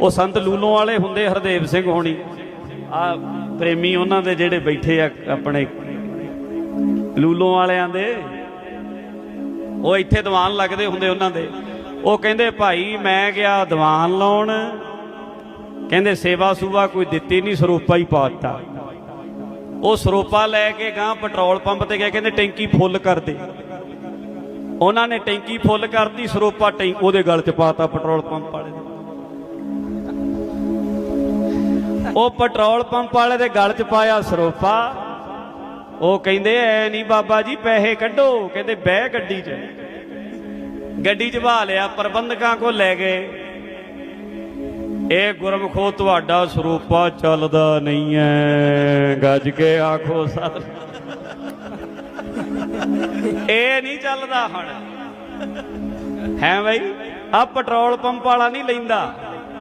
ਉਹ ਸੰਤ ਲੂਲੋਂ ਵਾਲੇ ਹੁੰਦੇ, ਹਰਦੇਵ ਸਿੰਘ ਹੋਣੀ। ਆ ਪ੍ਰੇਮੀ ਉਹਨਾਂ ਦੇ ਜਿਹੜੇ ਬੈਠੇ ਆ, ਆਪਣੇ ਲੂਲੋਂ ਵਾਲਿਆਂ ਦੇ। ਉਹ ਇੱਥੇ ਦੀਵਾਨ ਲੱਗਦੇ ਹੁੰਦੇ ਉਹਨਾਂ ਦੇ। ਉਹ ਕਹਿੰਦੇ, ਭਾਈ, ਮੈਂ ਗਿਆ ਦੀਵਾਨ ਲਾਉਣ। ਕਹਿੰਦੇ, ਸੇਵਾ ਸੂਵਾ ਕੋਈ ਦਿੱਤੀ ਨਹੀਂ, ਸਰੋਪਾ ਹੀ ਪਾਤਾ ਉਹ ਸਰੋਪਾ ਲੈ ਕੇ ਗਾਂ ਪੈਟਰੋਲ ਪੰਪ ਤੇ ਗਏ, ਕਹਿੰਦੇ, ਟੈਂਕੀ ਫੁੱਲ ਕਰ ਦੇ। ਉਹਨਾਂ ਨੇ ਟੈਂਕੀ ਫੁੱਲ ਕਰਤੀ, ਸਰੋਪਾ ਟੈਂਕ ਉਹਦੇ ਗਲ 'ਚ ਪਾਤਾ ਪੈਟਰੋਲ ਪੰਪ ਵਾਲੇ ਉਹ ਪੈਟਰੋਲ ਪੰਪ ਵਾਲੇ ਦੇ ਗਲ 'ਚ ਪਾਇਆ ਸਰੋਪਾ। ਉਹ ਕਹਿੰਦੇ, ਐ ਨਹੀਂ ਬਾਬਾ ਜੀ, ਪੈਸੇ ਕੱਢੋ। ਕਹਿੰਦੇ, ਬਹਿ ਗੱਡੀ 'ਚ। ਗੱਡੀ 'ਚ ਬਹਾ ਲਿਆ, ਪ੍ਰਬੰਧਕਾਂ ਕੋ ਲੈ ਗਏ। ਇਹ ਗੁਰਮਖੋ, ਤੁਹਾਡਾ ਸਰੂਪਾ ਚੱਲਦਾ ਨਹੀਂ ਐ। ਗੱਜ ਕੇ ਆਖੋ, ਸਤ ਇਹ ਨਹੀਂ ਚੱਲਦਾ ਹੁਣ। ਹੈ ਬਈ? ਆ ਪੈਟਰੋਲ ਪੰਪ ਵਾਲਾ ਨਹੀਂ ਲੈਂਦਾ।